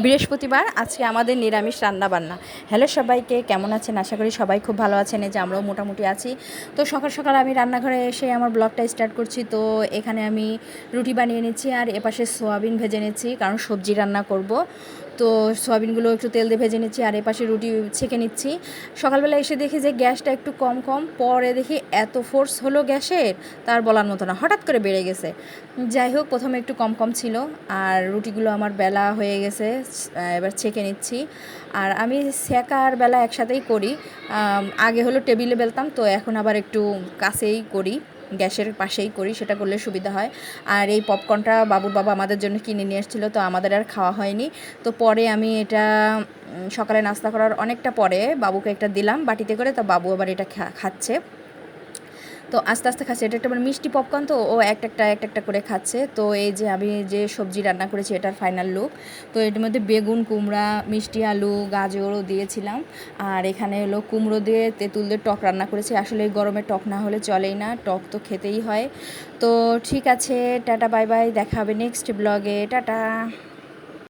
বৃহস্পতিবার আজকে আমাদের নিরামিষ রান্না বান্না হ্যালো সবাইকে, কেমন আছেন? আশা করি সবাই খুব ভালো আছেন। এই যে আমরাও মোটামুটি আছি। তো সকাল সকাল আমি রান্নাঘরে এসে আমার ব্লগটা স্টার্ট করছি। তো এখানে আমি রুটি বানিয়ে নিচ্ছি আর এপাশে সোয়াবিন ভেজে নিচ্ছি, কারণ সবজি রান্না করব। তো সোয়াবিনগুলো একটু তেল দিয়ে ভেজে নিচ্ছি আর এপাশে রুটি ছেঁকে নিচ্ছি। সকালবেলা এসে দেখি যে গ্যাসটা একটু কম কম। পরে দেখি এত ফোর্স হলো গ্যাসের, তার বলার মতো না। হঠাৎ করে বেড়ে গেছে। যাই হোক, প্রথমে একটু কম কম ছিল। আর রুটিগুলো আমার বেলা হয়ে গেছে। এবার ছেঁকে নিচ্ছি। আর আমি সেকা বেলা একসাথেই করি। আগে হলো টেবিলে বেলতাম, তো এখন আবার একটু কাছেই করি, গ্যাসের পাশেই করি, সেটা করলে সুবিধা হয়। আর এই পপকর্নটা বাবুর বাবা আমাদের জন্য কিনে নিয়ে এসেছিল, তো আমাদের আর খাওয়া হয়নি। তো পরে আমি এটা সকালে নাস্তা করার অনেকটা পরে বাবুকে একটা দিলাম বাটিতে করে, তো বাবু আবার এটা খাচ্ছে। তো আস্তে আস্তে খাচ্ছে। এটা একটা মানে মিষ্টি পপকর্ন তো, ও একটা একটা একটা একটা করে খাচ্ছে। তো এই যে আমি যে সবজি রান্না করেছি, এটার ফাইনাল লুক তো এটার মধ্যে বেগুন, কুমড়া, মিষ্টি, আলু, গাজরও দিয়েছিলাম। আর এখানে হলো কুমড়ো দিয়ে তেঁতুল দিয়ে টক রান্না করেছি। আসলে এই গরমে টক না হলে চলেই না, টক তো খেতেই হয়। তো ঠিক আছে, টাটা, বাই বাই, দেখা হবে নেক্সট ব্লগে টাটা।